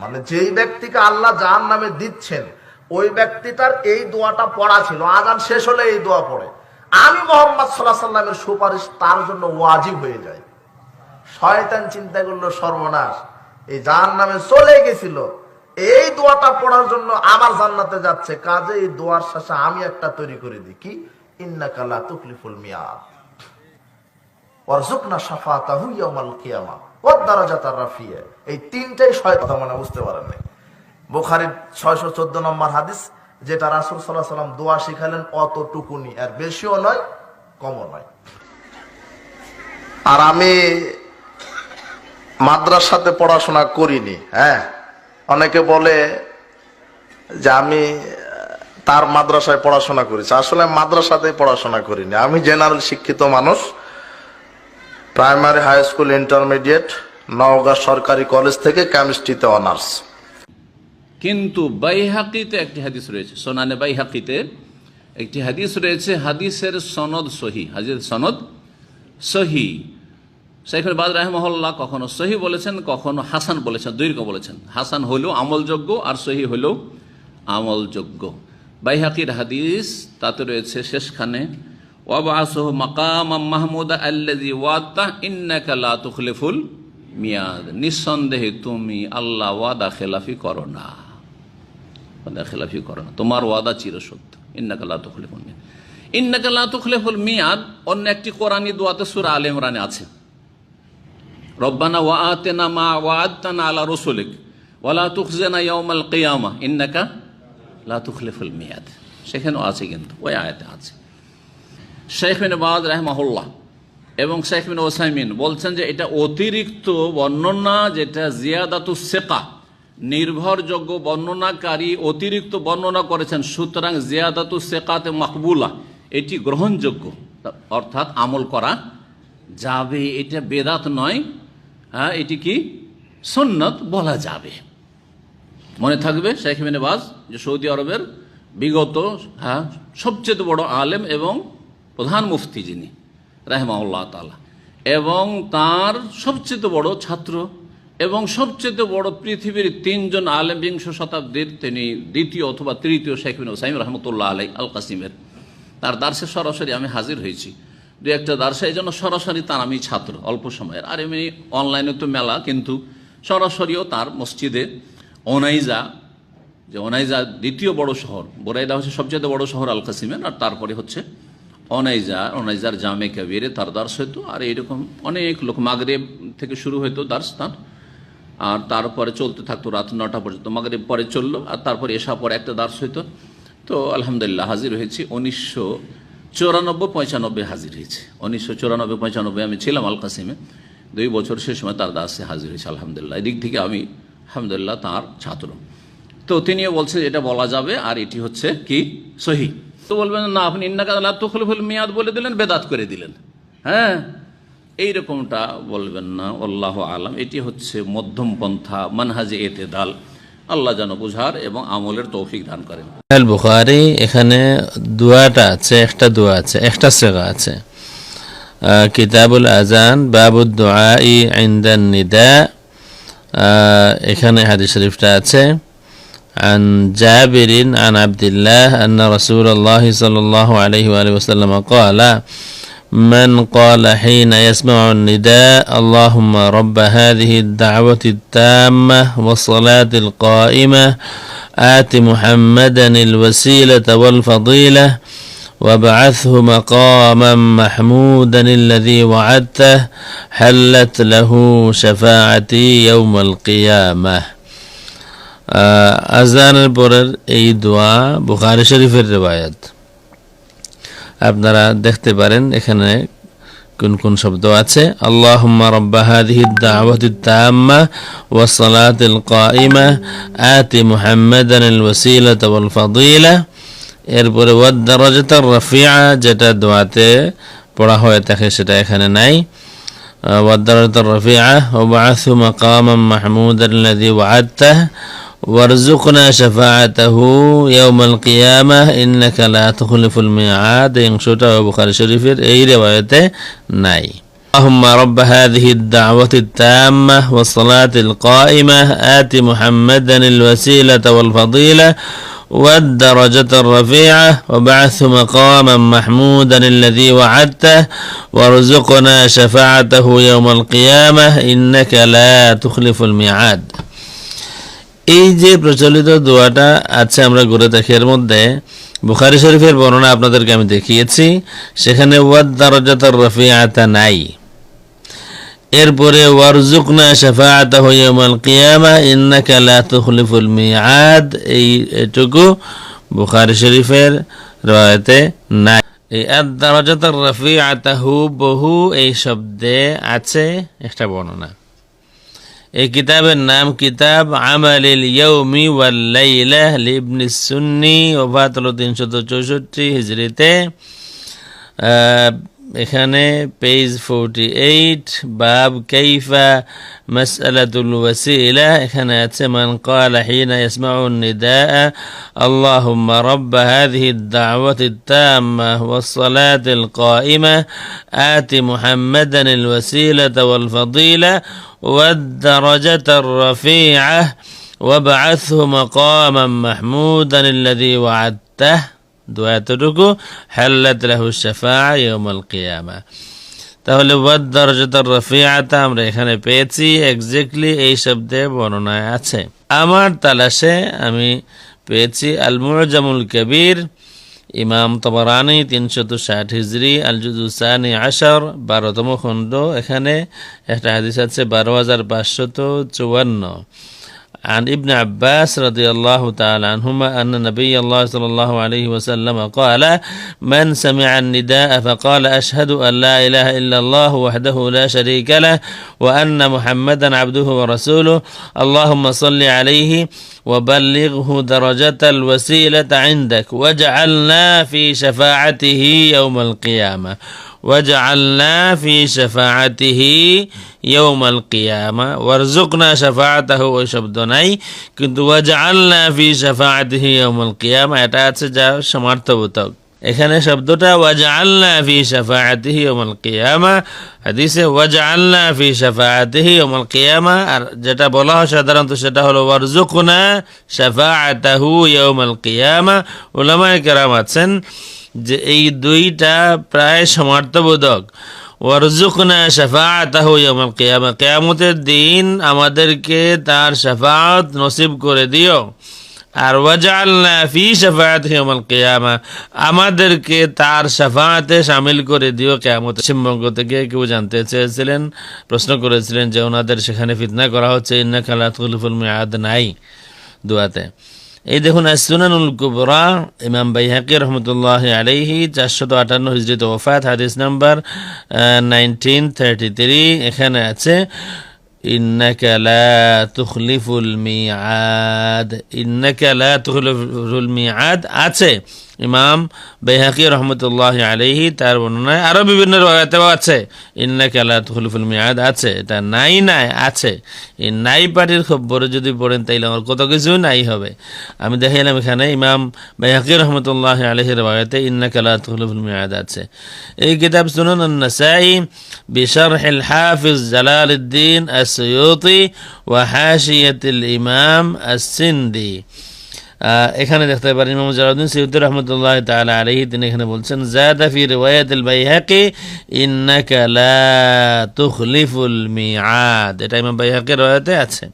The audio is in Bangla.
মানে যেই ব্যক্তিকে আল্লাহ জাহান নামে দিচ্ছেন, ওই ব্যক্তিটার এই দোয়াটা পড়া ছিল। আজান শেষ হলে এই দোয়া পড়ে। আমি মোহাম্মদ সাল্লাহ সাল্লামের সুপারিশ তার জন্য ওয়াজিব হয়ে যায়। শয়তান চিন্তা করল, সর্বনাশ, এই জাহান নামে চলে গেছিল। এই দোয়াটা পড়ার জন্য আমার জান্নাতে যাচ্ছে। কাজে এই দোয়ার শেষে আমি একটা তৈরি করে দিই। কি? ইন্নাকালা তুকলিফুল মিয়াদ। ওয়ারজুকনা শাফাতাহু ইয়াউমাল কিয়ামা ওয়াদ দারাজাতার রাফিয়া। এই তিনটাই শয় কথা মানে বুঝতে পারেন নাই। বুখারীর 614 নম্বর হাদিস, যেটা রাসূল আলাইহি সাল্লাম দোয়া শিখালেন, অতটুকুনি আর বেশিও নয়, কমও নয়। আর আমি মাদ্রাসাতে পড়াশোনা করিনি হ্যাঁ? অনেকে বলে যে আমি, তার মাদ্রাসায় পড়াশোনা করেছি। আসলে মাদ্রাসাতে পড়াশোনা করিনি। আমি জেনারেল শিক্ষিত মানুষ primary high school intermediate Naogaon সরকারি কলেজ থেকে কেমিস্ট্রিতে অনার্স। কিন্তু বাইহাকিতে একটি হাদিস রয়েছে, সোনানে বাইহাকিতে একটি হাদিস রয়েছে, হাদিসের সনদ সহি, হাদিসের সনদ সহি। শেখুল বাদ রাহমহল্লা কখনো সহি বলেছেন, কখনো হাসান বলেছেন দীর্ঘ বলেছেন। হাসান হলেও আমলযোগ্য আর সহি হলেও আমলযোগ্য। বাইহাকির হাদিস তাতে রয়েছে শেষখানে ওয়াবাসহ ওয়াত্তা মিয়াদ নিঃসন্দেহে তুমি আল্লাহ ওয়াদা খেলাফি করো না। ওয়াদা খেলাফি করো না। তোমার ওয়াদা চিরসত্য। ইন্নাকা লা তুখলিফুল মিয়াদ। ইন্নাকা লা মিয়াদ, অন্য একটি কোরআনী দোয়াতে সূরা আলে ইমরানে আছে। রব্বানা ওয়া আলা মিয়াদ। সেখানেও আছে কিন্তু, ওই আয়াতে আছে। শেখ বিন বাদ রাহমাহুল্লাহ এবং শেখ বিন ওসাইমিন বলছেন যে এটা অতিরিক্ত বর্ণনা যেটা জিয়াদাতু সেকা, নির্ভরযোগ্য বর্ণনাকারী অতিরিক্ত বর্ণনা করেছেন। সুতরাং জিয়াদাতু সেকাতে মাকবুলা, এটি গ্রহণযোগ্য। অর্থাৎ আমল করা যাবে, এটা বেদাত নয় হ্যাঁ এটি কি সুন্নত বলা যাবে। মনে থাকবে শেখ মেনেবাজ যে সৌদি আরবের বিগত হ্যাঁ সবচেয়ে বড় আলেম এবং প্রধান মুফতি যিনি রাহমাউল্লাহ তালা এবং তার সবচেয়ে বড় ছাত্র এবং সবচেয়ে বড় পৃথিবীর তিনজন আলেম বিংশ শতাব্দীর তিনি দ্বিতীয় অথবা তৃতীয় শেখ বিন ওসাইম রহমতুল্লাহ আলাই আল কাসিমের তার দার্সে সরাসরি আমি হাজির হয়েছি। দু একটা দার্সে এই জন্য সরাসরি তার আমি ছাত্র অল্প সময়ের। আর এমনি অনলাইনে তো মেলা, কিন্তু সরাসরিও তার মসজিদে ওনাইজা, যে ওনাইজা দ্বিতীয় বড় শহর, বোরাইদা হচ্ছে সবচেয়ে বড় শহর আল কাসিমের আর তারপরে হচ্ছে অনাইজা অনাইজার জামে কাবিরে তার দার্স হইতো, আর এইরকম অনেক লোক মাগরেব থেকে শুরু হইতো দার্স তার। আর তারপরে চলতে থাকতো রাত নটা পর্যন্ত, মাগরেব পরে চলল, আর তারপরে এসা পরে একটা দার্স হইতো। তো আলহামদুলিল্লাহ হাজির হয়েছি, উনিশশো চৌরানব্বই পঁচানব্বই হাজির হয়েছে। উনিশশো চৌরানব্বই পঁচানব্বই আমি ছিলাম আল কাসিমে দুই বছর সে সময় তার দাসে হাজির হয়েছে, আলহামদুলিল্লাহ। এদিক থেকে আমি, আলহামদুলিল্লাহ, তার ছাত্র। তো তিনিও বলছেন এটা বলা যাবে, আর এটি হচ্ছে কি? সহি। তো বলবেন, না, আপনি ইন্নাকাল্লাহ তখলফুল মিয়াদ বলে দিলেন, বেদাত করে দিলেন। হ্যাঁ? এই রকমটা বলবেন না, আল্লাহ আলম। এটি হচ্ছে মধ্যম পন্থা, মানহাজে এতে দাল আল্লাহ যেন বুঝার এবং আমলের তৌফিক দান করেন। বুখারি, এখানে দোয়াটা আছে, একটা দোয়া আছে, একটা সেগা আছে। কিতাবুল আজান বাবুদ দোয়া ই আইন্দান নিদা এখানে হাদিস শরীফটা আছে। عن جابر عن عبد الله أن رسول الله صلى الله عليه وآله وسلم قال من قال حين يسمع النداء اللهم رب هذه الدعوة التامة والصلاة القائمة آت محمدا الوسيلة والفضيلة وابعثه مقاما محمودا الذي وعدته حلت له شفاعتي يوم القيامة. আহ, আজানের পরের এই দোয়া বুখারি শরীফের রেবায়াত আপনারা দেখতে পারেন এখানে কোন কোন শব্দ আছে। আল্লাহ রাব্বা তাম্মা কাইমা এরপরে ওয়াদ যেটা দোয়াতে পড়া হয়ে থাকে সেটা এখানে নাই। ওয়াদ দারাজাতার রাফিআ, ওয়া বাআসু মাকামান মাহমুদান وارزقنا شفاعته يوم القيامة. إنك لا تخلف الميعاد. ينشط وبخاري شريف أي رواية ناي اللهم رب هذه الدعوة التامة والصلاة القائمة. آت محمدا الوسيلة والفضيلة والدرجة الرفيعة. وبعث مقاما محمودا الذي وعدته. وارزقنا شفاعته يوم القيامة. إنك لا تخلف الميعاد. এই যে প্রচলিত দোয়াটা আছে আমরা ঘুরে দেখি, এর মধ্যে বুখারি শরীফের বর্ণনা আপনাদেরকে আমি দেখিয়েছি, সেখানে ওয়াদ দারজাতার রফিআতা নাই। এরপরে ওয়ারজুকনা শাফাআতাহু ইয়াউমাল কিয়ামা, ইন্নাকা লা তুখলিফুল মিআদ, এই এটুকু বুখারী শরীফের রয়াতে নাই। এই আদ দারাজাতার রাফিআতাহু বহু এই শব্দে আছে, একটা বর্ণনা। এই কিতাবের নাম কিতাব আমালিল ইয়ৌমি ওয়াল লাইলা লিবনি সুন্নি ওফাত হলো তিনশত চৌষট্টি হিজড়িতে এখানে পেজ ফোরটি এইট বাব কাইফা মাসআলাতুল ওয়াসিলা এখানে আছে মান قال حين يسمع النداء اللهم رب هذه الدعوة التامة والصلاة القائمة آت محمدا الوسيلة والفضيلة والدرجة الرفيعة وابعثه مقاما محمودا الذي وعدته দোয়াতটুকু হাল্লাত লাহু শাফা ইয়াউমাল কিয়ামা। তাহলে ওয়াদ দরজাতার রফিআতা আমরা এখানে পেয়েছি এক্স্যাক্টলি এই শব্দে বর্ণনায় আছে। আমার তালাশে আমি পেয়েছি আল মুজামুল কবির, ইমাম তবরানি তিনশত ষাট হিজরি আল জুজুসানি আশর, বারোতম খণ্ড, এখানে একটা হাদিস আছে, বারো হাজার পাঁচশত চুয়ান্ন। عن ابن عباس رضي الله تعالى عنهما أن نبي الله صلى الله عليه وسلم قال من سمع النداء فقال أشهد أن لا إله إلا الله وحده لا شريك له وأن محمدا عبده ورسوله. اللهم صل عليه وبلغه درجة الوسيلة عندك واجعلنا في شفاعته يوم القيامة. واجعلنا في شفاعته يوم القيامة وارزقنا شفاعته ওই শব্দ নাই কিন্তু ওয়াজআলনা ফি শাফাআতিহি ইয়াউমাল কিয়ামা এটা আছে যা সমার্থবোধক এখানে শব্দটা ওয়াজআলনা ফি শাফাআতিহি ইয়াউমাল কিয়ামা হাদিসে ওয়াজআলনা ফি শাফাআতিহি ইয়াউমাল কিয়ামা আর যেটা বলা হয় সাধারণত সেটা হলো ওয়ারজুকনা শাফাআতাহু ইয়াউমাল কিয়ামা উলামায়ে কেরাম আছেন যে এই দুইটা প্রায় সমার্থবোধক। ওয়ারজুকনা শাফাআতাহু ইয়াউমাল কিয়ামা, কিয়ামতের দিন আমাদেরকে তার শাফাআত নসিব করে দিও। আর ওয়াজআলনা ফি শাফাআতিহি ইয়াউমাল কিয়ামা, আমাদেরকে তার শাফাআতে শামিল করে দিও কিয়ামত পশ্চিমবঙ্গ থেকে কেউ জানতে চেয়েছিলেন, প্রশ্ন করেছিলেন যে ওনাদের সেখানে ফিতনা করা হচ্ছে, ইন্নাকা লা তুখলিফুল মিআদ নাই দোয়াতে। এই দেখুন সুনানুল কুবরা, ইমাম বাইহাকি রহমতুল্লাহ চারশো চারশত আটান্ন হিজরিত ওফাত হাদিস নাম্বার নাইনটিন থার্টি থ্রি এখানে আছে আছে। ইমাম বেহাকি রহমতুল্লাহ আলাইহি তার বর্ণনায় আরও বিভিন্ন রয়াতেও আছে ইন্নাকা লা তুখলিফুল মিআদ আছে এটা নাই নাই আছে এই নাই পাটির খবর যদি পড়েন তাইলে আমার কত কিছু নাই হবে আমি দেখাইলাম এখানে ইমাম বেহাকি রহমতুল্লাহ আলহির রয়াতে ইন্নাকা লা তুখলিফুল মিআদ আছে এই কিতাব সুনান النسائي بشرح الحافظ جلال الدين السيوطي وحاشية الإمام السندي আহ, এখানে দেখতে পারেন ইমাম জালাউদ্দিন সিউদ্দুর রহমতুল্লাহ তালা আলহি তিনি এখানে বলছেন, জাদা রেওয়ায়াতুল বাইহাকি, ইন্নাকা লা তুখলিফুল মিআদ। এটা ইমাম বাইহাকির riwayate আছে।